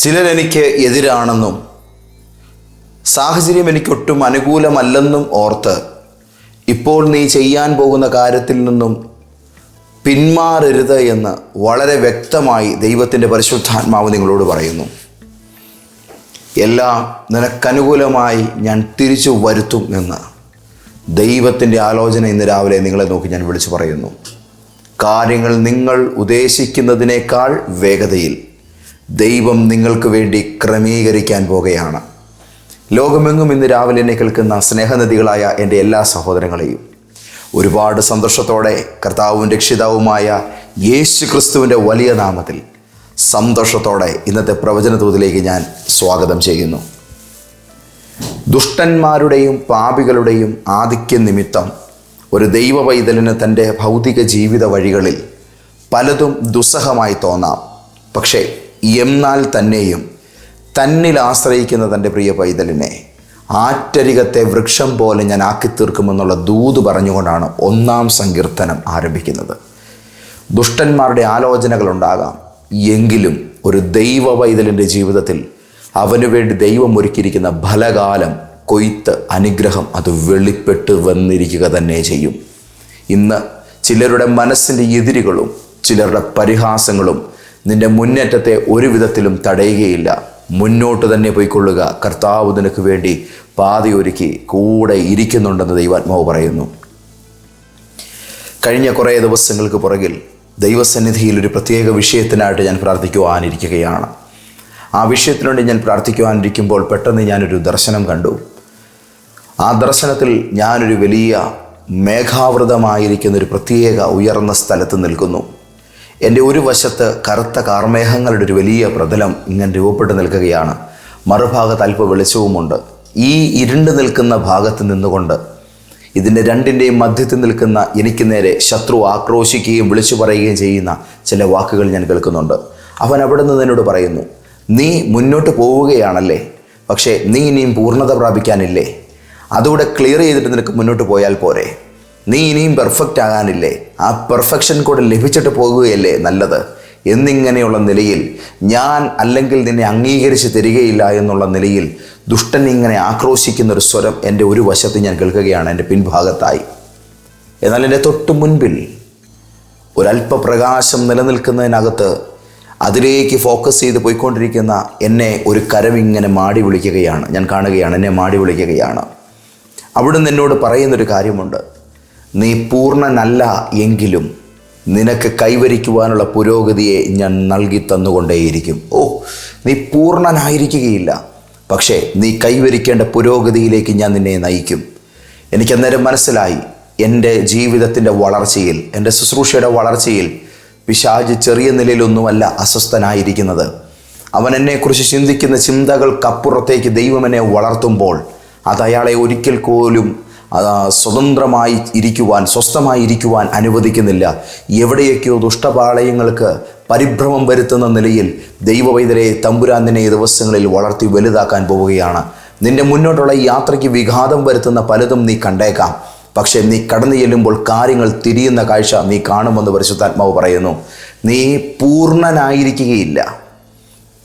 ചിലരെനിക്ക് എതിരാണെന്നും സാഹചര്യം എനിക്കൊട്ടും അനുകൂലമല്ലെന്നും ഓർത്ത് ഇപ്പോൾ നീ ചെയ്യാൻ പോകുന്ന കാര്യത്തിൽ നിന്നും പിന്മാറരുത് എന്ന് വളരെ വ്യക്തമായി ദൈവത്തിന്റെ പരിശുദ്ധാത്മാവ് നിങ്ങളോട് പറയുന്നു. എല്ലാം നിനക്കനുകൂലമായി ഞാൻ തിരിച്ചു വരുത്തും എന്ന് ദൈവത്തിന്റെ ആലോചന ഇന്ന് രാവിലെ നിങ്ങളെ നോക്കി ഞാൻ വിളിച്ചു പറയുന്നു. കാര്യങ്ങൾ നിങ്ങൾ ഉദ്ദേശിക്കുന്നതിനേക്കാൾ വേഗതയിൽ ദൈവം നിങ്ങൾക്ക് വേണ്ടി ക്രമീകരിക്കാൻ പോകുകയാണ് ലോകമെങ്ങും ഇന്ന് രാവിലെ എന്നെ കേൾക്കുന്ന സ്നേഹനദികളായ എന്റെ എല്ലാ സഹോദരങ്ങളെയും ഒരുപാട് സന്തോഷത്തോടെ കർത്താവും രക്ഷിതാവുമായ യേശു ക്രിസ്തുവിന്റെ വലിയ നാമത്തിൽ സന്തോഷത്തോടെ ഇന്നത്തെ പ്രവചന തോതിലേക്ക് ഞാൻ സ്വാഗതം ചെയ്യുന്നു. ദുഷ്ടന്മാരുടെയും പാപികളുടെയും ആധിക്യ നിമിത്തം ഒരു ദൈവ പൈതലിന് തന്റെ ഭൗതിക ജീവിത വഴികളിൽ പലതും ദുസ്സഹമായി തോന്നാം. പക്ഷേ എന്നാൽ തന്നെയും തന്നിൽ ആശ്രയിക്കുന്ന തന്റെ പ്രിയ പൈതലിനെ ആറ്റരികത്തെ വൃക്ഷം പോലെ ഞാൻ ആക്കി തീർക്കുമെന്നുള്ള ദൂത് പറഞ്ഞുകൊണ്ടാണ് ഒന്നാം സങ്കീർത്തനം ആരംഭിക്കുന്നത്. ദുഷ്ടന്മാരുടെ ആലോചനകളുണ്ടാകാം. എങ്കിലും ഒരു ദൈവ പൈതലിന്റെ ജീവിതത്തിൽ അവനു വേണ്ടി ദൈവം ഒരുക്കിയിരിക്കുന്ന ഫലകാലം കൊയ്ത്ത് അനുഗ്രഹം അത് വെളിപ്പെട്ട് വന്നിരിക്കുക തന്നെ ചെയ്യും. ഇന്ന് ചിലരുടെ മനസ്സിന്റെ എതിരുകളും ചിലരുടെ പരിഹാസങ്ങളും നിന്റെ മുന്നേറ്റത്തെ ഒരു വിധത്തിലും തടയുകയില്ല. മുന്നോട്ട് തന്നെ പോയിക്കൊള്ളുക. കർത്താവ് നിനക്ക് വേണ്ടി പാതയൊരുക്കി കൂടെ ഇരിക്കുന്നുണ്ടെന്ന് ദൈവാത്മാവ് പറയുന്നു. കഴിഞ്ഞ കുറേ ദിവസങ്ങൾക്ക് പുറകിൽ ദൈവസന്നിധിയിൽ ഒരു പ്രത്യേക വിഷയത്തിനായിട്ട് ഞാൻ പ്രാർത്ഥിക്കുവാനിരിക്കുകയാണ്. ആ വിഷയത്തിനുവേണ്ടി ഞാൻ പ്രാർത്ഥിക്കുവാനിരിക്കുമ്പോൾ പെട്ടെന്ന് ഞാനൊരു ദർശനം കണ്ടു. ആ ദർശനത്തിൽ ഞാനൊരു വലിയ മേഘാവൃതമായിരിക്കുന്ന ഒരു പ്രത്യേക ഉയർന്ന സ്ഥലത്ത് നിൽക്കുന്നു. എന്റെ ഒരു വശത്ത് കറുത്ത കാർമേഹങ്ങളുടെ ഒരു വലിയ പ്രതലം ഇങ്ങനെ രൂപപ്പെട്ട് നിൽക്കുകയാണ്. മറുഭാഗത്ത് അല്പ വെളിച്ചവുമുണ്ട്. ഈ ഇരുണ്ട് നിൽക്കുന്ന ഭാഗത്ത് നിന്നുകൊണ്ട് ഇതിന്റെ രണ്ടിന്റെയും മധ്യത്തിൽ നിൽക്കുന്ന എനിക്ക് നേരെ ശത്രു ആക്രോശിക്കുകയും വിളിച്ചു പറയുകയും ചെയ്യുന്ന ചില വാക്കുകൾ ഞാൻ കേൾക്കുന്നുണ്ട്. അവൻ അവിടെ നിന്ന് എന്നോട് പറയുന്നു നീ മുന്നോട്ട് പോവുകയാണല്ലേ? പക്ഷേ നീ ഇനിയും പൂർണത പ്രാപിക്കാനില്ലേ? അതുകൂടെ ക്ലിയർ ചെയ്തിട്ട് നിനക്ക് മുന്നോട്ട് പോയാൽ പോരെ. നീ ഇനിയും പെർഫെക്റ്റ് ആകാനില്ലേ? ആ പെർഫെക്ഷൻ കൂടെ ലഭിച്ചിട്ട് പോകുകയല്ലേ നല്ലത്? എന്നിങ്ങനെയുള്ള നിലയിൽ ഞാൻ അല്ലെങ്കിൽ നിന്നെ അംഗീകരിച്ച് തരികയില്ല എന്നുള്ള നിലയിൽ ദുഷ്ടൻ ഇങ്ങനെ ആക്രോശിക്കുന്ന ഒരു സ്വരം എന്റെ ഒരു വശത്ത് ഞാൻ കേൾക്കുകയാണ് എന്റെ പിൻഭാഗത്തായി. എന്നാൽ എന്റെ തൊട്ട് മുൻപിൽ ഒരല്പപ്രകാശം നിലനിൽക്കുന്നതിനകത്ത് അതിലേക്ക് ഫോക്കസ് ചെയ്ത് പോയിക്കൊണ്ടിരിക്കുന്ന എന്നെ ഒരു കരവിങ്ങനെ മാടി വിളിക്കുകയാണ്. ഞാൻ കാണുകയാണ് എന്നെ മാടി വിളിക്കുകയാണ്. അവിടുന്ന് എന്നോട് പറയുന്നൊരു കാര്യമുണ്ട്. നീ പൂർണനല്ല എങ്കിലും നിനക്ക് കൈവരിക്കുവാനുള്ള പുരോഗതിയെ ഞാൻ നൽകി തന്നുകൊണ്ടേയിരിക്കും. ഓ നീ പൂർണനായിരിക്കുകയില്ല. പക്ഷേ നീ കൈവരിക്കേണ്ട പുരോഗതിയിലേക്ക് ഞാൻ നിന്നെ നയിക്കും. എനിക്കന്നേരം മനസ്സിലായി എന്റെ ജീവിതത്തിന്റെ വളർച്ചയിൽ എന്റെ ശുശ്രൂഷയുടെ വളർച്ചയിൽ പിശാജ് ചെറിയ നിലയിലൊന്നുമല്ല അസ്വസ്ഥനായിരിക്കുന്നത്. അവൻ എന്നെക്കുറിച്ച് ചിന്തിക്കുന്ന ചിന്തകൾക്കപ്പുറത്തേക്ക് ദൈവം എന്നെ വളർത്തുമ്പോൾ അത് അയാളെ ഒരിക്കൽ പോലും സ്വതന്ത്രമായി ഇരിക്കുവാൻ സ്വസ്ഥമായി ഇരിക്കുവാൻ അനുവദിക്കുന്നില്ല. എവിടെയൊക്കെയോ ദുഷ്ടപാളയങ്ങൾക്ക് പരിഭ്രമം വരുത്തുന്ന നിലയിൽ ദൈവവൈദ്യരെ തമ്പുരാൻ നിന്നെ ഈ ദിവസങ്ങളിൽ വളർത്തി വലുതാക്കാൻ പോവുകയാണ്. നിന്റെ മുന്നോട്ടുള്ള യാത്രയ്ക്ക് വിഘാതം വരുത്തുന്ന പലതും നീ കണ്ടേക്കാം. പക്ഷേ നീ കടന്നു ചെല്ലുമ്പോൾ കാര്യങ്ങൾ തിരിയുന്ന കാഴ്ച നീ കാണുമെന്ന് പരിശുദ്ധാത്മാവ് പറയുന്നു. നീ പൂർണനായിരിക്കുകയില്ല.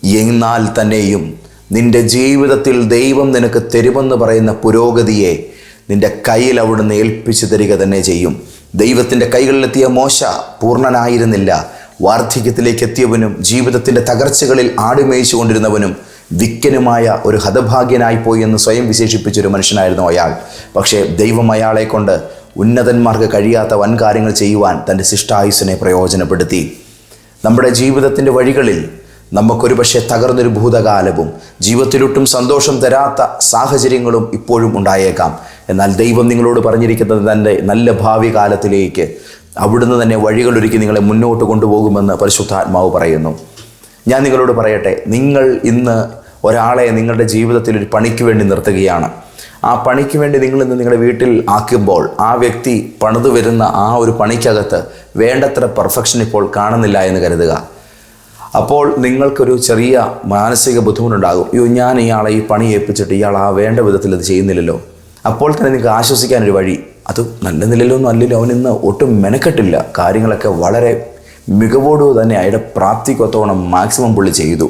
എന്നാൽ തന്നെയും നിന്റെ ജീവിതത്തിൽ ദൈവം നിനക്ക് തരുമെന്ന് പറയുന്ന പുരോഗതിയെ നിന്റെ കയ്യിൽ അവിടുന്ന് ഏൽപ്പിച്ചു തരിക തന്നെ ചെയ്യും. ദൈവത്തിന്റെ കൈകളിലെത്തിയ മോശ പൂർണനായിരുന്നില്ല. വാർദ്ധക്യത്തിലേക്ക് എത്തിയവനും ജീവിതത്തിന്റെ തകർച്ചകളിൽ ആടുമേയിച്ചു കൊണ്ടിരുന്നവനും വിക്കനുമായ ഒരു ഹതഭാഗ്യനായി പോയി എന്ന് സ്വയം വിശേഷിപ്പിച്ചൊരു മനുഷ്യനായിരുന്നു അയാൾ. പക്ഷേ ദൈവം അയാളെ കൊണ്ട് ഉന്നതന്മാർക്ക് കഴിയാത്ത വൻകാര്യങ്ങൾ ചെയ്യുവാൻ തന്റെ ശിഷ്ടായുസിനെ പ്രയോജനപ്പെടുത്തി. നമ്മുടെ ജീവിതത്തിന്റെ വഴികളിൽ നമുക്കൊരു പക്ഷേ തകർന്നൊരു ഭൂതകാലവും ജീവിതത്തിലൊട്ടും സന്തോഷം തരാത്ത സാഹചര്യങ്ങളും ഇപ്പോഴും ഉണ്ടായേക്കാം. എന്നാൽ ദൈവം നിങ്ങളോട് പറഞ്ഞിരിക്കുന്നത് തന്റെ നല്ല ഭാവി കാലത്തിലേക്ക് അവിടുന്ന് തന്നെ വഴികളൊരുക്കി നിങ്ങളെ മുന്നോട്ട് കൊണ്ടുപോകുമെന്ന് പരിശുദ്ധാത്മാവ് പറയുന്നു. ഞാൻ നിങ്ങളോട് പറയട്ടെ നിങ്ങൾ ഇന്ന് ഒരാളെ നിങ്ങളുടെ ജീവിതത്തിൽ ഒരു പണിക്ക് വേണ്ടി നിർത്തുകയാണ്. ആ പണിക്ക് വേണ്ടി നിങ്ങൾ ഇന്ന് നിങ്ങളുടെ വീട്ടിൽ ആക്കുമ്പോൾ ആ വ്യക്തി പണിതു വരുന്ന ആ ഒരു പണിക്കകത്ത് വേണ്ടത്ര പെർഫെക്ഷൻ ഇപ്പോൾ കാണുന്നില്ല എന്ന് കരുതുക. അപ്പോൾ നിങ്ങൾക്കൊരു ചെറിയ മാനസിക ബുദ്ധിമുട്ടുണ്ടാകും. അയ്യോ ഞാൻ ഇയാളെ ഈ പണി ഏൽപ്പിച്ചിട്ട് ഇയാൾ ആ വേണ്ട വിധത്തിൽ അത് ചെയ്യുന്നില്ലല്ലോ. അപ്പോൾ തന്നെ നിങ്ങൾക്ക് ആശ്വസിക്കാനൊരു വഴി. അത് നല്ല നിലയിലൊന്നും അല്ലല്ലോ. അവൻ ഇന്ന് ഒട്ടും മെനക്കെട്ടില്ല. കാര്യങ്ങളൊക്കെ വളരെ മികവോടു തന്നെ അയാളുടെ പ്രാപ്തിക്കൊത്തോണം മാക്സിമം പുള്ളി ചെയ്തു.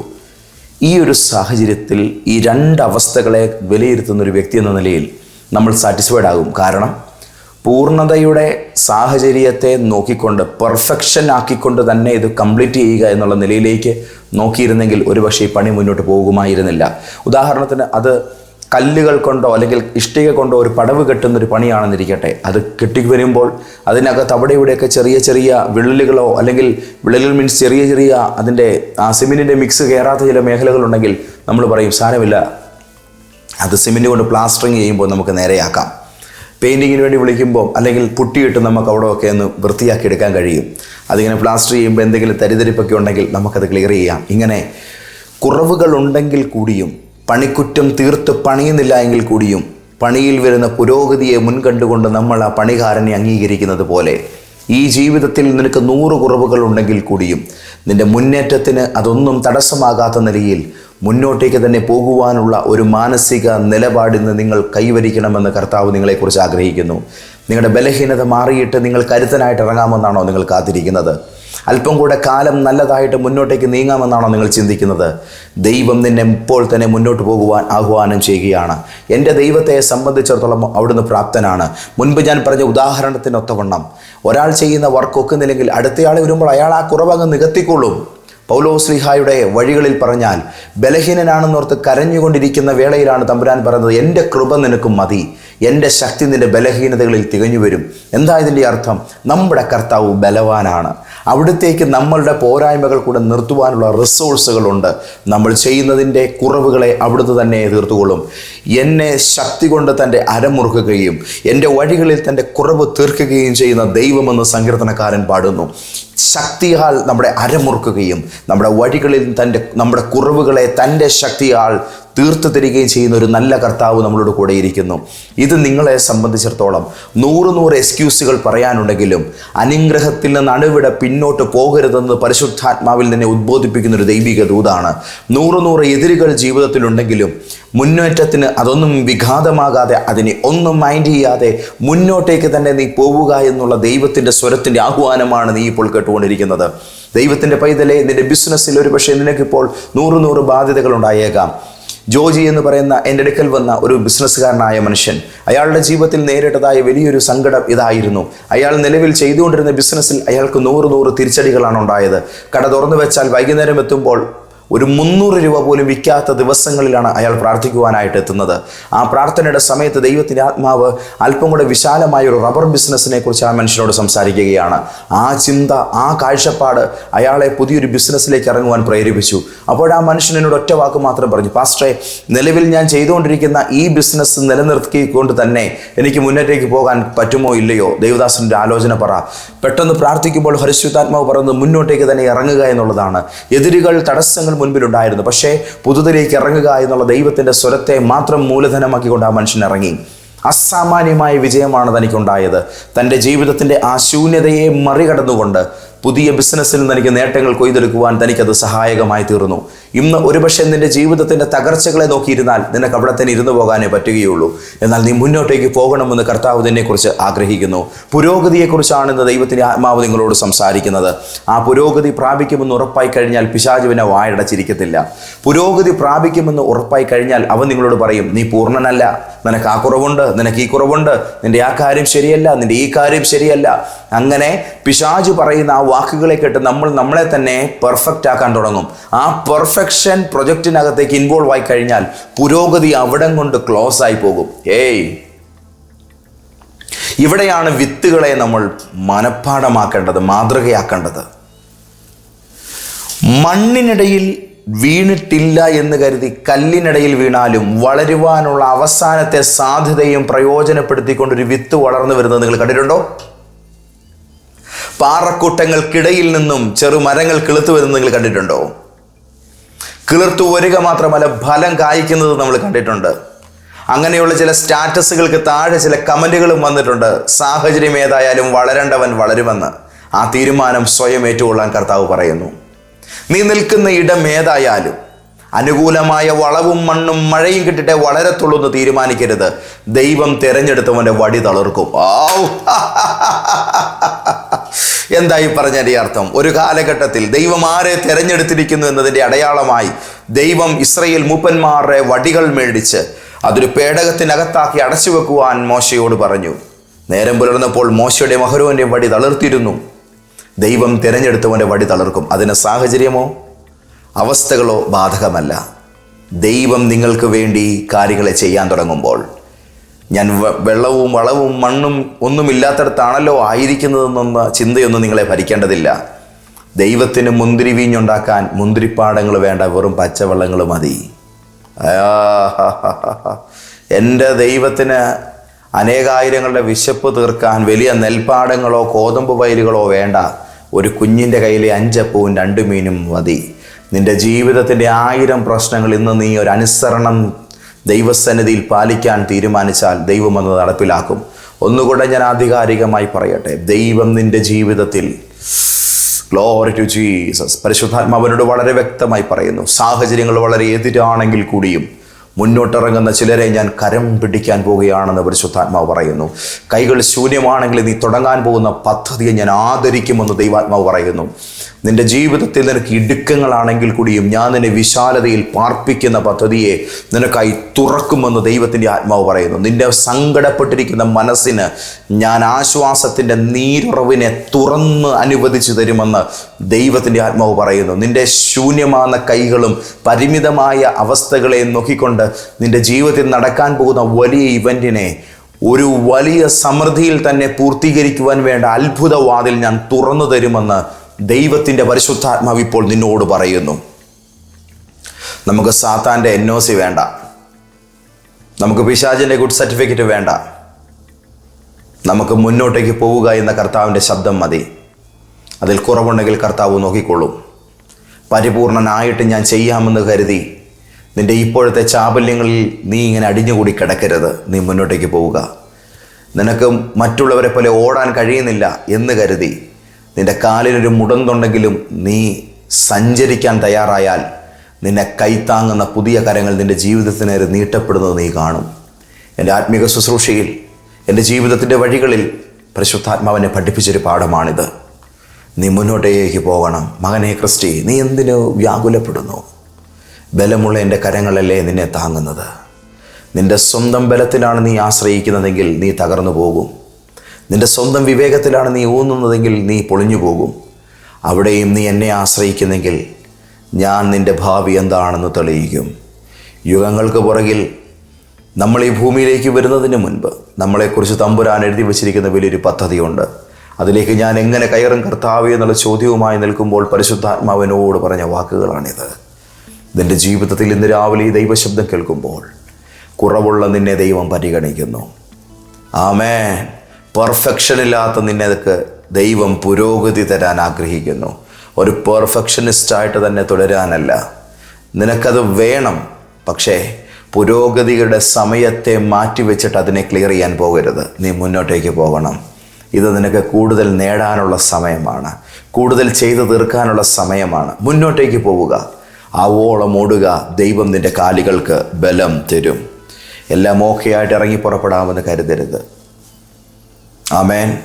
ഈ ഒരു സാഹചര്യത്തിൽ ഈ രണ്ട് അവസ്ഥകളെ വിലയിരുത്തുന്ന ഒരു വ്യക്തി എന്ന നിലയിൽ നമ്മൾ സാറ്റിസ്ഫൈഡ് ആകും. കാരണം പൂർണതയുടെ സാഹചര്യത്തെ നോക്കിക്കൊണ്ട് പെർഫെക്ഷൻ ആക്കിക്കൊണ്ട് തന്നെ ഇത് കംപ്ലീറ്റ് ചെയ്യുക എന്നുള്ള നിലയിലേക്ക് നോക്കിയിരുന്നെങ്കിൽ ഒരുപക്ഷെ ഈ പണി മുന്നോട്ട് പോകുമായിരുന്നില്ല. ഉദാഹരണത്തിന് അത് കല്ലുകൾ കൊണ്ടോ അല്ലെങ്കിൽ ഇഷ്ടിക കൊണ്ടോ ഒരു പടവ് കെട്ടുന്നൊരു പണിയാണെന്നിരിക്കട്ടെ. അത് കെട്ടി വരുമ്പോൾ അതിനകത്ത് അവിടെ ഇവിടെയൊക്കെ ചെറിയ ചെറിയ വിള്ളലുകളോ അല്ലെങ്കിൽ വിള്ളലുകൾ മീൻസ് ചെറിയ ചെറിയ അതിന്റെ ആ സിമെന്റിന്റെ മിക്സ് കയറാത്ത ചില മേഖലകളുണ്ടെങ്കിൽ നമ്മൾ പറയും സാരമില്ല. അത് സിമെന്റ് കൊണ്ട് പ്ലാസ്റ്ററിങ് ചെയ്യുമ്പോൾ നമുക്ക് നേരെയാക്കാം. പെയിന്റിങ്ങിന് വേണ്ടി വിളിക്കുമ്പോൾ അല്ലെങ്കിൽ പുട്ടിയിട്ട് നമുക്ക് അവിടെ ഒക്കെ ഒന്ന് വൃത്തിയാക്കി എടുക്കാൻ കഴിയും. അതിങ്ങനെ പ്ലാസ്റ്റർ ചെയ്യുമ്പോൾ എന്തെങ്കിലും തരിതരിപ്പൊക്കെ ഉണ്ടെങ്കിൽ നമുക്കത് ക്ലിയർ ചെയ്യാം. ഇങ്ങനെ കുറവുകളുണ്ടെങ്കിൽ കൂടിയും പണിക്കുറ്റം തീർത്ത് പണിയുന്നില്ല എങ്കിൽ കൂടിയും പണിയിൽ വരുന്ന പുരോഗതിയെ മുൻകണ്ടുകൊണ്ട് നമ്മൾ ആ പണികാരനെ അംഗീകരിക്കുന്നത് പോലെ. ഈ ജീവിതത്തിൽ നിനക്ക് നൂറ് കുറവുകൾ ഉണ്ടെങ്കിൽ കൂടിയും നിന്റെ മുന്നേറ്റത്തിന് അതൊന്നും തടസ്സമാകാത്ത നിലയിൽ മുന്നോട്ടേക്ക് തന്നെ പോകുവാനുള്ള ഒരു മാനസിക നിലപാടിന് നിങ്ങൾ കൈവരിക്കണമെന്ന് കർത്താവ് നിങ്ങളെക്കുറിച്ച് ആഗ്രഹിക്കുന്നു. നിങ്ങളുടെ ബലഹീനത മാറിയിട്ട് നിങ്ങൾ കരുത്തനായിട്ട് ഇറങ്ങാമെന്നാണോ നിങ്ങൾ കാത്തിരിക്കുന്നത്? അല്പം കൂടെ കാലം നല്ലതായിട്ട് മുന്നോട്ടേക്ക് നീങ്ങാമെന്നാണോ നിങ്ങൾ ചിന്തിക്കുന്നത്? ദൈവം നിന്നെ ഇപ്പോൾ തന്നെ മുന്നോട്ട് പോകുവാൻ ആഹ്വാനം ചെയ്യുകയാണ്. എന്റെ ദൈവത്തെ സംബന്ധിച്ചിടത്തോളം അവിടുന്ന് പ്രാപ്തനാണ്. മുൻപ് ഞാൻ പറഞ്ഞ ഉദാഹരണത്തിനൊത്തവണ്ണം. ഒരാൾ ചെയ്യുന്ന വർക്ക് ഒക്കുന്നില്ലെങ്കിൽ അടുത്തയാളെ വരുമ്പോൾ അയാൾ ആ കുറവങ്ങ് നികത്തിക്കൊള്ളും. പൗലോസ്ലിഹായുടെ വഴികളിൽ പറഞ്ഞാൽ ബലഹീനനാണെന്നോർത്ത് കരഞ്ഞുകൊണ്ടിരിക്കുന്ന വേളയിലാണ് തമ്പുരാൻ പറയുന്നത് എന്റെ കൃപ നിനക്കും മതി എന്റെ ശക്തി നിന്റെ ബലഹീനതകളിൽ തികഞ്ഞു വരും. എന്താ ഇതിന്റെ അർത്ഥം? നമ്മുടെ കർത്താവ് ബലവാനാണ്. അവിടത്തേക്ക് നമ്മളുടെ പോരായ്മകൾ കൂടെ നിർത്തുവാനുള്ള റിസോഴ്സുകളുണ്ട് നമ്മൾ ചെയ്യുന്നതിന്റെ കുറവുകളെ അവിടുന്ന് തന്നെ തീർത്തുകൊള്ളും എന്നെ ശക്തി കൊണ്ട് തന്റെ അരമുറുക്കുകയും എന്റെ വഴികളിൽ തന്റെ കുറവ് തീർക്കുകയും ചെയ്യുന്ന ദൈവമെന്ന് സങ്കീർത്തനക്കാരൻ പാടുന്നു. ശക്തിയാൽ നമ്മുടെ അരമുറുക്കുകയും നമ്മുടെ വഴികളിൽ തന്റെ നമ്മുടെ കുറവുകളെ തന്റെ ശക്തിയാൽ തീർത്തു തരികയും ചെയ്യുന്ന ഒരു നല്ല കർത്താവ് നമ്മളോട് കൂടെ ഇരിക്കുന്നു. ഇത് നിങ്ങളെ സംബന്ധിച്ചിടത്തോളം നൂറ് നൂറ് എക്സ്ക്യൂസുകൾ പറയാനുണ്ടെങ്കിലും അനുഗ്രഹത്തിൽ നിന്ന് അണുവിട പിന്നോട്ട് പോകരുതെന്ന് പരിശുദ്ധാത്മാവിൽ തന്നെ ഉദ്ബോധിപ്പിക്കുന്ന ഒരു ദൈവിക ദൂതാണ്. നൂറ് നൂറ് എതിരുകൾ ജീവിതത്തിലുണ്ടെങ്കിലും മുന്നേറ്റത്തിന് അതൊന്നും വിഘാതമാകാതെ അതിനെ ഒന്നും മൈൻഡ് ചെയ്യാതെ മുന്നോട്ടേക്ക് തന്നെ നീ പോവുക എന്നുള്ള ദൈവത്തിന്റെ സ്വരത്തിന്റെ ആഹ്വാനമാണ് നീ ഇപ്പോൾ കേട്ടുകൊണ്ടിരിക്കുന്നത്. ദൈവത്തിന്റെ പൈതലെ നിന്റെ ബിസിനസ്സിൽ ഒരു പക്ഷേ നിനക്കിപ്പോൾ നൂറ് നൂറ് ബാധ്യതകൾ ഉണ്ടായേക്കാം. ജോജി എന്ന് പറയുന്ന എന്റെ അടുക്കൽ വന്ന ഒരു ബിസിനസ്സുകാരനായ മനുഷ്യൻ. അയാളുടെ ജീവിതത്തിൽ നേരിട്ടതായ വലിയൊരു സങ്കടം ഇതായിരുന്നു. അയാൾ നിലവിൽ ചെയ്തുകൊണ്ടിരുന്ന ബിസിനസ്സിൽ അയാൾക്ക് നൂറ് നൂറ് തിരിച്ചടികളാണ് ഉണ്ടായത്. കട തുറന്നു വെച്ചാൽ വൈകുന്നേരം എത്തുമ്പോൾ ഒരു മുന്നൂറ് രൂപ പോലും വിൽക്കാത്ത ദിവസങ്ങളിലാണ് അയാൾ പ്രാർത്ഥിക്കുവാനായിട്ട് എത്തുന്നത്. ആ പ്രാർത്ഥനയുടെ സമയത്ത് ദൈവത്തിന്റെ ആത്മാവ് അല്പം കൂടെ വിശാലമായ ഒരു റബ്ബർ ബിസിനസ്സിനെ കുറിച്ച് ആ മനുഷ്യനോട് സംസാരിക്കുകയാണ്. ആ ചിന്ത ആ കാഴ്ചപ്പാട് അയാളെ പുതിയൊരു ബിസിനസ്സിലേക്ക് ഇറങ്ങുവാൻ പ്രേരിപ്പിച്ചു. അപ്പോൾ ആ മനുഷ്യൻ എന്നോട് ഒറ്റ വാക്ക് മാത്രം പറഞ്ഞു പാസ്റ്ററെ നിലവിൽ ഞാൻ ചെയ്തുകൊണ്ടിരിക്കുന്ന ഈ ബിസിനസ് നിലനിർത്തിക്കൊണ്ട് തന്നെ എനിക്ക് മുന്നേറ്റേക്ക് പോകാൻ പറ്റുമോ ഇല്ലയോ ദേവദാസിന്റെ ആലോചന പറ. പെട്ടെന്ന് പ്രാർത്ഥിക്കുമ്പോൾ ഹരിശുദ്ധാത്മാവ് പറയുന്നത് മുന്നോട്ടേക്ക് തന്നെ ഇറങ്ങുക എന്നുള്ളതാണ്. എതിരുകൾ തടസ്സങ്ങൾ മുൻപിലുണ്ടായിരുന്നു. പക്ഷേ പുതുതിലേക്ക് ഇറങ്ങുക എന്നുള്ള ദൈവത്തിന്റെ സ്വരത്തെ മാത്രം മൂലധനമാക്കിക്കൊണ്ട് ആ മനുഷ്യൻ ഇറങ്ങി. അസാമാന്യമായ വിജയമാണ് തനിക്കുണ്ടായത്. തന്റെ ജീവിതത്തിന്റെ ആ ശൂന്യതയെ മറികടന്നുകൊണ്ട് പുതിയ ബിസിനസ്സിൽ തനിക്ക് നേട്ടങ്ങൾ കൊയ്തെടുക്കുവാൻ തനിക്കത് സഹായകമായി തീർന്നു. ഇന്ന് ഒരുപക്ഷെ നിന്റെ ജീവിതത്തിന്റെ തകർച്ചകളെ നോക്കിയിരുന്നാൽ നിനക്ക് അവിടെ തന്നെ ഇരുന്നു പോകാനേ പറ്റുകയുള്ളൂ. എന്നാൽ നീ മുന്നോട്ടേക്ക് പോകണമെന്ന് കർത്താവ് നിന്നെക്കുറിച്ച് ആഗ്രഹിക്കുന്നു. പുരോഗതിയെക്കുറിച്ചാണ് ഇന്ന് ദൈവത്തിന്റെ ആത്മാവ് നിങ്ങളോട് സംസാരിക്കുന്നത്. ആ പുരോഗതി പ്രാപിക്കുമെന്ന് ഉറപ്പായി കഴിഞ്ഞാൽ പിശാചുവിനെ വായടച്ചിരിക്കത്തില്ല. പുരോഗതി പ്രാപിക്കുമെന്ന് ഉറപ്പായി കഴിഞ്ഞാൽ അവൻ നിങ്ങളോട് പറയും നീ പൂർണനല്ല. നിനക്ക് ആ കുറവുണ്ട്. നിനക്ക് ഈ കുറവുണ്ട്. നിന്റെ ആ കാര്യം ശരിയല്ല. നിന്റെ ഈ കാര്യം ശരിയല്ല. അങ്ങനെ പിശാജ് പറയുന്ന ആ വാക്കുകളെ കേട്ട് നമ്മൾ നമ്മളെ തന്നെ പെർഫെക്റ്റ് ആക്കാൻ തുടങ്ങും. ആ പെർഫെക്ഷൻ പ്രൊജക്റ്റിനകത്തേക്ക് ഇൻവോൾവ് ആയി കഴിഞ്ഞാൽ പുരോഗതി അവിടം കൊണ്ട് ക്ലോസ് ആയി പോകും. ഏയ്. ഇവിടെയാണ് വിത്തുകളെ നമ്മൾ മനഃപ്പാടമാക്കേണ്ടത് മാതൃകയാക്കേണ്ടത്. മണ്ണിനിടയിൽ വീണിട്ടില്ല എന്ന് കരുതി കല്ലിനിടയിൽ വീണാലും വളരുവാനുള്ള അവസാനത്തെ സാധ്യതയും പ്രയോജനപ്പെടുത്തിക്കൊണ്ടൊരു വിത്ത് വളർന്നു വരുന്നത് നിങ്ങൾ കണ്ടിട്ടുണ്ടോ? പാറക്കൂട്ടങ്ങൾക്കിടയിൽ നിന്നും ചെറുമരങ്ങൾ കിളുത്തു വരുന്നത് നിങ്ങൾ കണ്ടിട്ടുണ്ടോ? കിളിർത്തു വരിക മാത്രമല്ല ഫലം കായ്ക്കുന്നത് നമ്മൾ കണ്ടിട്ടുണ്ട്. അങ്ങനെയുള്ള ചില സ്റ്റാറ്റസുകൾക്ക് താഴെ ചില കമന്റുകളും വന്നിട്ടുണ്ട്. സാഹചര്യം ഏതായാലും വളരേണ്ടവൻ വളരുമെന്ന്. ആ തീരുമാനം സ്വയം ഏറ്റുകൊള്ളാൻ കർത്താവ് പറയുന്നു. നീ നിൽക്കുന്ന ഇടം ഏതായാലും അനുകൂലമായ വളവും മണ്ണും മഴയും കിട്ടിട്ടെ വളരത്തുള്ളൂ എന്ന് തീരുമാനിക്കരുത്. ദൈവം തിരഞ്ഞെടുത്തവന്റെ വടി തളർക്കും. ആ എന്തായി പറഞ്ഞതിന്റെ അർത്ഥം? ഒരു കാലഘട്ടത്തിൽ ദൈവം ആരെ തിരഞ്ഞെടുത്തിരിക്കുന്നു എന്നതിന്റെ അടയാളമായി ദൈവം ഇസ്രയേൽ മൂപ്പന്മാരുടെ വടികൾ മേടിച്ച് അതൊരു പേടകത്തിനകത്താക്കി അടച്ചു വെക്കുവാൻ മോശയോട് പറഞ്ഞു. നേരം പുലർന്നപ്പോൾ മോശയുടെ മഹരോന്റെ വടി തളർത്തിരുന്നു. ദൈവം തിരഞ്ഞെടുത്തവന്റെ വടി തളർക്കും. അതിന് സാഹചര്യമോ? അവസ്ഥകളോ ബാധകമല്ല. ദൈവം നിങ്ങൾക്ക് വേണ്ടി കാര്യങ്ങളെ ചെയ്യാൻ തുടങ്ങുമ്പോൾ. ഞാൻ വെള്ളവും വളവും മണ്ണും ഒന്നുമില്ലാത്തടത്താണല്ലോ ആയിരിക്കുന്നതെന്നൊന്ന ചിന്തയൊന്നും നിങ്ങളെ ഭരിക്കേണ്ടതില്ല. ദൈവത്തിന് മുന്തിരി വീഞ്ഞുണ്ടാക്കാൻ മുന്തിരിപ്പാടങ്ങൾ വേണ്ട വെറും പച്ചവെള്ളങ്ങൾ മതി. എന്റെ ദൈവത്തിന് അനേകായിരങ്ങളുടെ വിശപ്പ് തീർക്കാൻ വലിയ നെൽപ്പാടങ്ങളോ കോതമ്പ് വയലുകളോ വേണ്ട. ഒരു കുഞ്ഞിന്റെ കയ്യിലെ അഞ്ചപ്പവും രണ്ട് മീനും മതി. നിന്റെ ജീവിതത്തിന്റെ ആയിരം പ്രശ്നങ്ങൾ ഇന്ന് നീ ഒരു അനുസരണം ദൈവസന്നിധിയിൽ പാലിക്കാൻ തീരുമാനിച്ചാൽ ദൈവം അത് നടപ്പിലാക്കും. ഒന്നുകൂടെ ഞാൻ ആധികാരികമായി പറയട്ടെ. ദൈവം നിന്റെ ജീവിതത്തിൽ ഗ്ലോറി ടു ജീസസ് പരിശുദ്ധാത്മാവനോട് വളരെ വ്യക്തമായി പറയുന്നു. സാഹചര്യങ്ങൾ വളരെ എതിരാണെങ്കിൽ കൂടിയും മുന്നോട്ടിറങ്ങുന്ന ചിലരെ ഞാൻ കരം പിടിക്കാൻ പോവുകയാണെന്ന് പരിശുദ്ധാത്മാവ് പറയുന്നു. കൈകൾ ശൂന്യമാണെങ്കിൽ നീ തുടങ്ങാൻ പോകുന്ന പദ്ധതിയെ ഞാൻ ആദരിക്കുമെന്ന് ദൈവാത്മാവ് പറയുന്നു. നിന്റെ ജീവിതത്തിൽ നിനക്ക് ഇടുക്കങ്ങളാണെങ്കിൽ കൂടിയും ഞാൻ നിന്നെ വിശാലതയിൽ പാർപ്പിക്കുന്ന പദ്ധതിയെ നിനക്കായി തുറക്കുമെന്ന് ദൈവത്തിന്റെ ആത്മാവ് പറയുന്നു. നിന്റെ സങ്കടപ്പെട്ടിരിക്കുന്ന മനസ്സിന് ഞാൻ ആശ്വാസത്തിന്റെ നീരുറവിനെ തുറന്ന് അനുവദിച്ചു തരുമെന്ന് ദൈവത്തിന്റെ ആത്മാവ് പറയുന്നു. നിന്റെ ശൂന്യമാകുന്ന കൈകളും പരിമിതമായ അവസ്ഥകളെ നോക്കിക്കൊണ്ട് നിന്റെ ജീവിതത്തിൽ നടക്കാൻ പോകുന്ന വലിയ ഇവന്റിനെ ഒരു വലിയ സമൃദ്ധിയിൽ തന്നെ പൂർത്തീകരിക്കുവാൻ വേണ്ട അത്ഭുതവാതിൽ ഞാൻ തുറന്നു തരുമെന്ന് ദൈവത്തിന്റെ പരിശുദ്ധാത്മാവ് ഇപ്പോൾ നിന്നോട് പറയുന്നു. നമുക്ക് സാത്താന്റെ എൻ ഒ സി വേണ്ട. നമുക്ക് പിശാചിന്റെ ഗുഡ് സർട്ടിഫിക്കറ്റ് വേണ്ട. നമുക്ക് മുന്നോട്ടേക്ക് പോവുക എന്ന കർത്താവിന്റെ ശബ്ദം മതി. അതിൽ കുറവുണ്ടെങ്കിൽ കർത്താവ് നോക്കിക്കൊള്ളും. പരിപൂർണനായിട്ട് ഞാൻ ചെയ്യാമെന്ന് കരുതി നിന്റെ ഇപ്പോഴത്തെ ചാബല്യങ്ങളിൽ നീ ഇങ്ങനെ അടിഞ്ഞുകൂടി കിടക്കരുത്. നീ മുന്നോട്ടേക്ക് പോവുക. നിനക്ക് മറ്റുള്ളവരെ പോലെ ഓടാൻ കഴിയുന്നില്ല എന്ന് കരുതി. നിന്റെ കാലിനൊരു മുടന്തുണ്ടെങ്കിലും നീ സഞ്ചരിക്കാൻ തയ്യാറായാൽ നിന്നെ കൈത്താങ്ങുന്ന പുതിയ കരങ്ങൾ നിന്റെ ജീവിതത്തിന് നേരെ നീട്ടപ്പെടുന്നത് നീ കാണും. എന്റെ ആത്മീക ശുശ്രൂഷയിൽ എന്റെ ജീവിതത്തിന്റെ വഴികളിൽ പരിശുദ്ധാത്മാവിനെ പഠിപ്പിച്ചൊരു പാഠമാണിത്. നീ മുന്നോട്ടേക്ക് പോകണം. മകനെ ക്രിസ്റ്റി നീ എന്തിനു വ്യാകുലപ്പെടുന്നു? ബലമുള്ള എന്റെ കരങ്ങളല്ലേ നിന്നെ താങ്ങുന്നത്? നിന്റെ സ്വന്തം ബലത്തിലാണ് നീ ആശ്രയിക്കുന്നതെങ്കിൽ നീ തകർന്നു പോകും. നിന്റെ സ്വന്തം വിവേകത്തിലാണ് നീ ഊന്നുന്നതെങ്കിൽ നീ പൊളിഞ്ഞു പോകും. അവിടെയും നീ എന്നെ ആശ്രയിക്കുന്നെങ്കിൽ ഞാൻ നിന്റെ ഭാവി എന്താണെന്ന് തെളിയിക്കും. യുഗങ്ങൾക്ക് പുറകിൽ നമ്മൾ ഈ ഭൂമിയിലേക്ക് വരുന്നതിന് മുൻപ് നമ്മളെക്കുറിച്ച് തമ്പുരാൻ എഴുതി വച്ചിരിക്കുന്ന വലിയൊരു പദ്ധതിയുണ്ട്. അതിലേക്ക് ഞാൻ എങ്ങനെ കയറും കർത്താവ് എന്നുള്ള ചോദ്യവുമായി നിൽക്കുമ്പോൾ പരിശുദ്ധാത്മാവിനോട് പറഞ്ഞ വാക്കുകളാണിത്. നിന്റെ ജീവിതത്തിൽ ഇന്ന് രാവിലെ ഈ ദൈവശബ്ദം കേൾക്കുമ്പോൾ കുറവുള്ള നിന്നെ ദൈവം പരിഗണിക്കുന്നു. ആമേ പെർഫെക്ഷൻ ഇല്ലാത്ത നിന്നെക്ക് ദൈവം പുരോഗതി തരാൻ ആഗ്രഹിക്കുന്നു. ഒരു പെർഫെക്ഷനിസ്റ്റായിട്ട് തന്നെ തുടരാനല്ല. നിനക്കത് വേണം പക്ഷേ പുരോഗതിയുടെ സമയത്തെ മാറ്റിവെച്ചിട്ട് അതിനെ ക്ലിയർ ചെയ്യാൻ പോകരുത്. നീ മുന്നോട്ടേക്ക് പോകണം. ഇത് നിനക്ക് കൂടുതൽ നേടാനുള്ള സമയമാണ്. കൂടുതൽ ചെയ്തു തീർക്കാനുള്ള സമയമാണ്. മുന്നോട്ടേക്ക് പോവുക. ആവോളം ഓടുക ദൈവം നിന്റെ കാലുകൾക്ക് ബലം തരും. എല്ലാം ഓക്കെയായിട്ട് ഇറങ്ങി പുറപ്പെടാമെന്ന് കരുതരുത്. ആമേൻ.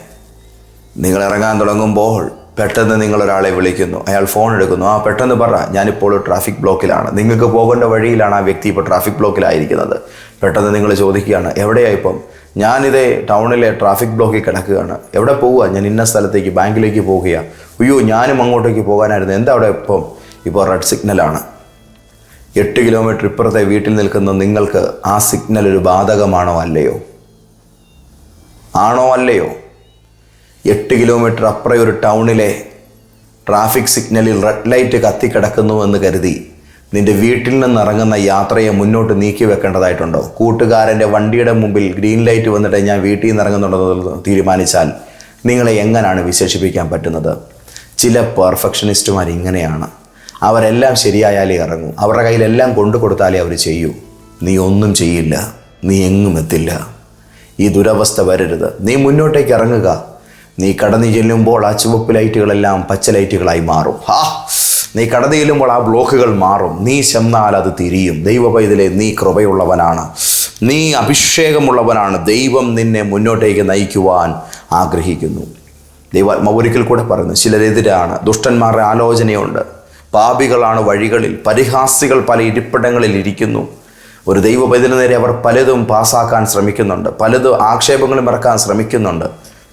നിങ്ങൾ ഇറങ്ങാൻ തുടങ്ങുമ്പോൾ പെട്ടെന്ന് നിങ്ങൾ ഒരാളെ വിളിക്കുന്നു. അയാൾ ഫോൺ എടുക്കുന്നു. ആ പെട്ടെന്ന് പറ. ഞാനിപ്പോൾ ട്രാഫിക് ബ്ലോക്കിലാണ്. നിങ്ങൾക്ക് പോകേണ്ട വഴിയിലാണ് ആ വ്യക്തി ഇപ്പോൾ ട്രാഫിക് ബ്ലോക്കിലായിരിക്കുന്നത്. പെട്ടെന്ന് നിങ്ങൾ ചോദിക്കുകയാണ് എവിടെയാ ഇപ്പം? ഞാനിതേ ടൗണിലെ ട്രാഫിക് ബ്ലോക്കിൽ കിടക്കുകയാണ്. എവിടെ പോവുക? ഞാൻ ഇന്ന സ്ഥലത്തേക്ക് ബാങ്കിലേക്ക് പോവുകയാണ്. അയ്യോ ഞാനും അങ്ങോട്ടേക്ക് പോകാനായിരുന്നു. എന്താ അവിടെ ഇപ്പം? ഇപ്പോൾ റെഡ് സിഗ്നലാണ് എട്ട് കിലോമീറ്റർ ഇപ്പുറത്തെ വീട്ടിൽ നിൽക്കുന്ന നിങ്ങൾക്ക് ആ സിഗ്നൽ ഒരു ബാധകമാണോ അല്ലയോ? ആണോ അല്ലയോ? എട്ട് കിലോമീറ്റർ അപ്പുറം ഒരു ടൗണിലെ ട്രാഫിക് സിഗ്നലിൽ റെഡ് ലൈറ്റ് കത്തിക്കിടക്കുന്നുവെന്ന് കരുതി നിന്റെ വീട്ടിൽ നിന്ന് ഇറങ്ങുന്ന യാത്രയെ മുന്നോട്ട് നീക്കി വെക്കേണ്ടതായിട്ടുണ്ടോ? കൂട്ടുകാരന്റെ വണ്ടിയുടെ മുമ്പിൽ ഗ്രീൻ ലൈറ്റ് വന്നിട്ട് ഞാൻ വീട്ടിൽ നിന്ന് ഇറങ്ങുന്നുണ്ടെന്ന് തീരുമാനിച്ചാൽ നിങ്ങളെ എങ്ങനെയാണ് വിശേഷിപ്പിക്കാൻ പറ്റുന്നത്? ചില പെർഫെക്ഷനിസ്റ്റുമാർ ഇങ്ങനെയാണ്. അവരെല്ലാം ശരിയായാലേ ഇറങ്ങൂ. അവരുടെ കയ്യിലെല്ലാം കൊണ്ടു കൊടുത്താലേ അവർ ചെയ്യൂ. നീ ഒന്നും ചെയ്യില്ല. നീ എങ്ങും എത്തില്ല. ഈ ദുരവസ്ഥ വരരുത്. നീ മുന്നോട്ടേക്ക് ഇറങ്ങുക. നീ കടന്നു ചെല്ലുമ്പോൾ ആ ചുവപ്പ് ലൈറ്റുകളെല്ലാം പച്ച ലൈറ്റുകളായി മാറും. ഹാ! നീ കടന്നു ചെല്ലുമ്പോൾ ആ ബ്ലോക്കുകൾ മാറും. നീ ചെന്നാൽ അത് തിരിയും. ദൈവ പൈതലെ നീ കൃപയുള്ളവനാണ്. നീ അഭിഷേകമുള്ളവനാണ്. ദൈവം നിന്നെ മുന്നോട്ടേക്ക് നയിക്കുവാൻ ആഗ്രഹിക്കുന്നു. ദൈവാത്മ ഒരിക്കൽ കൂടെ പറയുന്നു ചിലരെതിരാണ്. ദുഷ്ടന്മാരുടെ ആലോചനയുണ്ട്. പാപികളാണ് വഴികളിൽ പരിഹാസികൾ പല ഇരിപ്പിടങ്ങളിൽ ഇരിക്കുന്നു. ഒരു ദൈവപൈതലിന് നേരെ അവർ പലതും പാസ്സാക്കാൻ ശ്രമിക്കുന്നുണ്ട് പലതും ആക്ഷേപങ്ങളും ഇറക്കാൻ ശ്രമിക്കുന്നുണ്ട്.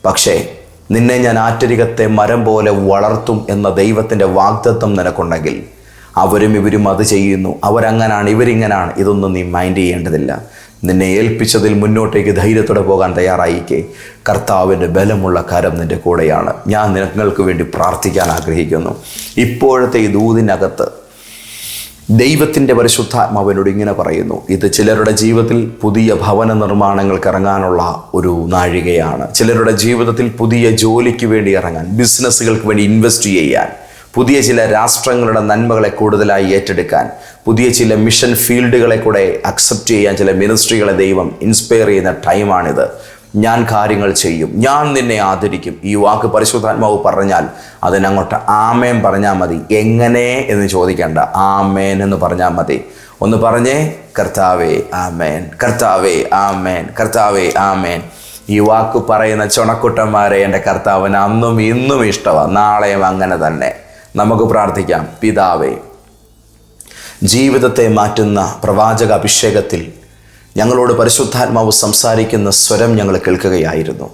പക്ഷേ നിന്നെ ഞാൻ ആറ്റരികത്തെ മരം പോലെ വളർത്തും എന്ന ദൈവത്തിന്റെ വാഗ്ദത്വം നിനക്കുണ്ടെങ്കിൽ അവരും ഇവരും അത് ചെയ്യുന്നു. അവരങ്ങനാണ് ഇവരിങ്ങനാണ്. ഇതൊന്നും നീ മൈൻഡ് ചെയ്യേണ്ടതില്ല. നിന്നെ ഏൽപ്പിച്ചതിൽ മുന്നോട്ടേക്ക് ധൈര്യത്തോടെ പോകാൻ തയ്യാറായിക്കേ. കർത്താവിന്റെ ബലമുള്ള കരം നിന്റെ കൂടെയാണ്. ഞാൻ നിങ്ങൾക്ക് വേണ്ടി പ്രാർത്ഥിക്കാൻ ആഗ്രഹിക്കുന്നു. ഇപ്പോഴത്തെ ഈ ദൂതിനകത്ത് ദൈവത്തിന്റെ പരിശുദ്ധാത്മാവിനോട് ഇങ്ങനെ പറയുന്നു. ഇത് ചിലരുടെ ജീവിതത്തിൽ പുതിയ ഭവന നിർമ്മാണങ്ങൾക്ക് ഇറങ്ങാനുള്ള ഒരു നാഴികയാണ്. ചിലരുടെ ജീവിതത്തിൽ പുതിയ ജോലിക്ക് വേണ്ടി ഇറങ്ങാൻ ബിസിനസ്സുകൾക്ക് വേണ്ടി ഇൻവെസ്റ്റ് ചെയ്യാൻ പുതിയ ചില രാഷ്ട്രങ്ങളുടെ നന്മകളെ കൂടുതലായി ഏറ്റെടുക്കാൻ പുതിയ ചില മിഷൻ ഫീൽഡുകളെ കൂടെ അക്സെപ്റ്റ് ചെയ്യാൻ ചില മിനിസ്ട്രികളെ ദൈവം ഇൻസ്പയർ ചെയ്യുന്ന ടൈമാണിത് ഞാൻ കാര്യങ്ങൾ ചെയ്യും. ഞാൻ നിന്നെ ആദരിക്കും. ഈ വാക്ക് പരിശുദ്ധാത്മാവ് പറഞ്ഞാൽ അതിനങ്ങോട്ട് ആമേൻ പറഞ്ഞാൽ മതി. എങ്ങനെ എന്ന് ചോദിക്കേണ്ട. ആമേൻ എന്ന് പറഞ്ഞാൽ മതി. ഒന്ന് പറഞ്ഞേ കർത്താവേ ആമേൻ. കർത്താവേ ആമേൻ. കർത്താവേ ആമേൻ. ഈ വാക്ക് പറയുന്ന ചുണക്കുട്ടന്മാരെ എന്റെ കർത്താവിന് അന്നും ഇന്നും ഇഷ്ടമാണ് നാളെയും അങ്ങനെ തന്നെ. നമുക്ക് പ്രാർത്ഥിക്കാം. പിതാവേ ജീവിതത്തെ മാറ്റുന്ന പ്രവാചക അഭിഷേകത്തിൽ ഞങ്ങളോട് പരിശുദ്ധാത്മാവ് സംസാരിക്കുന്ന സ്വരം ഞങ്ങൾ കേൾക്കുകയായിരുന്നു.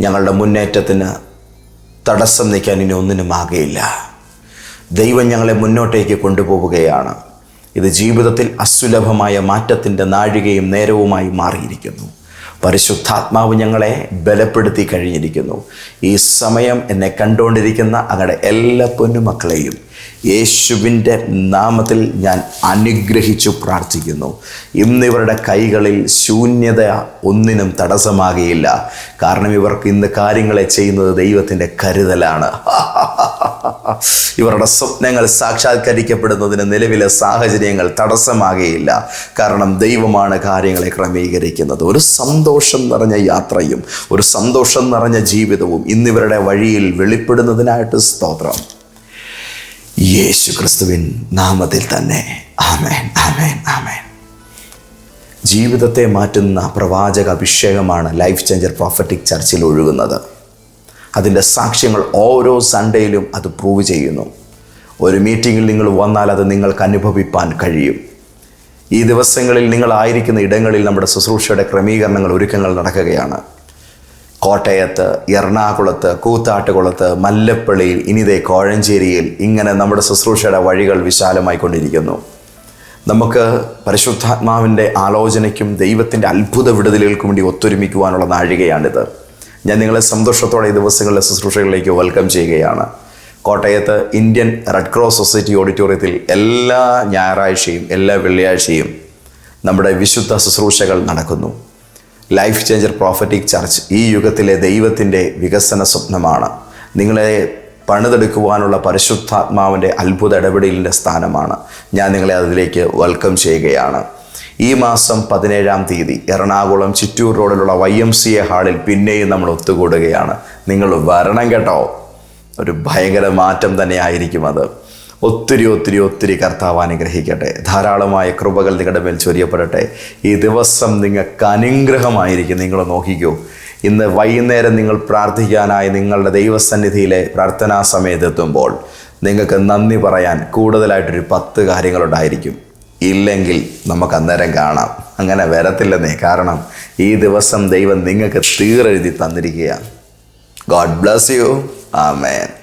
ഞങ്ങളുടെ മുന്നേറ്റത്തിന് തടസ്സം നിൽക്കാൻ ഇനി ഒന്നിനും ആകെയില്ല. ദൈവം ഞങ്ങളെ മുന്നോട്ടേക്ക് കൊണ്ടുപോവുകയാണ്. ഇത് ജീവിതത്തിൽ അസുലഭമായ മാറ്റത്തിന്റെ നാഴികയും നേരവുമായി മാറിയിരിക്കുന്നു. പരിശുദ്ധാത്മാവ് ഞങ്ങളെ ബലപ്പെടുത്തി കഴിഞ്ഞിരിക്കുന്നു. ഈ സമയം എന്നെ കണ്ടുകൊണ്ടിരിക്കുന്ന അങ്ങയുടെ എല്ലാ പൊന്നുമക്കളെയും യേശുവിന്റെ നാമത്തിൽ ഞാൻ അനുഗ്രഹിച്ചു പ്രാർത്ഥിക്കുന്നു. ഇന്ന് ഇവരുടെ കൈകളിൽ ശൂന്യത ഒന്നിനും തടസ്സമാകുകയില്ല. കാരണം ഇവർക്ക് ഇന്ന് കാര്യങ്ങളെ ചെയ്യുന്നത് ദൈവത്തിന്റെ കരുതലാണ്. ഇവരുടെ സ്വപ്നങ്ങൾ സാക്ഷാത്കരിക്കപ്പെടുന്നതിന് നിലവിലെ സാഹചര്യങ്ങൾ തടസ്സമാകുകയില്ല. കാരണം ദൈവമാണ് കാര്യങ്ങളെ ക്രമീകരിക്കുന്നത്. ഒരു സന്തോഷം നിറഞ്ഞ യാത്രയും ഒരു സന്തോഷം നിറഞ്ഞ ജീവിതവും ഇന്നിവരുടെ വഴിയിൽ വെളിപ്പെടുന്നതിനായിട്ട് സ്തോത്രം. യേശു ക്രിസ്തുവിൻ നാമത്തിൽ തന്നെ. ആമേൻ ആമേൻ ആമേൻ. ജീവിതത്തെ മാറ്റുന്ന പ്രവാചക അഭിഷേകമാണ് ലൈഫ് ചേഞ്ചർ പ്രോഫറ്റിക് ചർച്ചിൽ ഒഴുകുന്നത്. അതിന്റെ സാക്ഷ്യങ്ങൾ ഓരോ സൺഡേയിലും അത് പ്രൂവ് ചെയ്യുന്നു. ഒരു മീറ്റിങ്ങിൽ നിങ്ങൾ വന്നാൽ അത് നിങ്ങൾക്ക് അനുഭവിപ്പാൻ കഴിയും. ഈ ദിവസങ്ങളിൽ നിങ്ങളായിരിക്കുന്ന ഇടങ്ങളിൽ നമ്മുടെ ശുശ്രൂഷയുടെ ക്രമീകരണങ്ങൾ ഒരുക്കങ്ങൾ നടക്കുകയാണ്. കോട്ടയത്ത് എറണാകുളത്ത് കൂത്താട്ടുകുളത്ത് മല്ലപ്പള്ളിയിൽ ഇനിതേ കോഴഞ്ചേരിയിൽ ഇങ്ങനെ നമ്മുടെ ശുശ്രൂഷയുടെ വഴികൾ വിശാലമായി കൊണ്ടിരിക്കുന്നു. നമുക്ക് പരിശുദ്ധാത്മാവിന്റെ ആലോചനയ്ക്കും ദൈവത്തിന്റെ അത്ഭുത വിടുതലുകൾക്കും വേണ്ടി ഒത്തൊരുമിക്കുവാനുള്ള നാഴികയാണിത്. ഞാൻ നിങ്ങളെ സന്തോഷത്തോടെ ഈ ദിവസങ്ങളിലെ ശുശ്രൂഷകളിലേക്ക് വെൽക്കം ചെയ്യുകയാണ്. കോട്ടയത്ത് ഇന്ത്യൻ റെഡ് ക്രോസ് സൊസൈറ്റി ഓഡിറ്റോറിയത്തിൽ എല്ലാ ഞായറാഴ്ചയും എല്ലാ വെള്ളിയാഴ്ചയും നമ്മുടെ വിശുദ്ധ ശുശ്രൂഷകൾ നടക്കുന്നു. ലൈഫ് ചേഞ്ചർ പ്രോഫറ്റിക് ചർച്ച് ഈ യുഗത്തിലെ ദൈവത്തിന്റെ വികസന സ്വപ്നമാണ്. നിങ്ങളെ പണിതെടുക്കുവാനുള്ള പരിശുദ്ധാത്മാവിന്റെ അത്ഭുത ഇടപെടലിന്റെ സ്ഥാനമാണ്. ഞാൻ നിങ്ങളെ അതിലേക്ക് വെൽക്കം ചെയ്യുകയാണ്. ഈ മാസം പതിനേഴാം തീയതി എറണാകുളം ചിറ്റൂർ റോഡിലുള്ള വൈ എം സി എ ഹാളിൽ പിന്നെയും നമ്മൾ ഒത്തുകൂടുകയാണ്. നിങ്ങൾ വരണം കേട്ടോ. ഒരു ഭയങ്കര മാറ്റം തന്നെ ആയിരിക്കും അത്. ഒത്തിരി ഒത്തിരി ഒത്തിരി കർത്താവ് അനുഗ്രഹിക്കട്ടെ. ധാരാളമായ കൃപകൾ നിങ്ങളുടെ മേൽ ചൊരിയപ്പെടട്ടെ. ഈ ദിവസം നിങ്ങൾക്ക് അനുഗ്രഹമായിരിക്കും. നിങ്ങൾ നോക്കിക്കോ. ഇന്ന് വൈകുന്നേരം നിങ്ങൾ പ്രാർത്ഥിക്കാനായി നിങ്ങളുടെ ദൈവസന്നിധിയിലെ പ്രാർത്ഥനാ സമയത്തെത്തുമ്പോൾ നിങ്ങൾക്ക് നന്ദി പറയാൻ കൂടുതലായിട്ടൊരു പത്ത് കാര്യങ്ങളുണ്ടായിരിക്കും. ഇല്ലെങ്കിൽ നമുക്ക് അന്നേരം കാണാം. അങ്ങനെ വരത്തില്ലെന്നേ. കാരണം ഈ ദിവസം ദൈവം നിങ്ങൾക്ക് തീരെഴുതി തന്നിരിക്കുകയാണ്. God bless you amen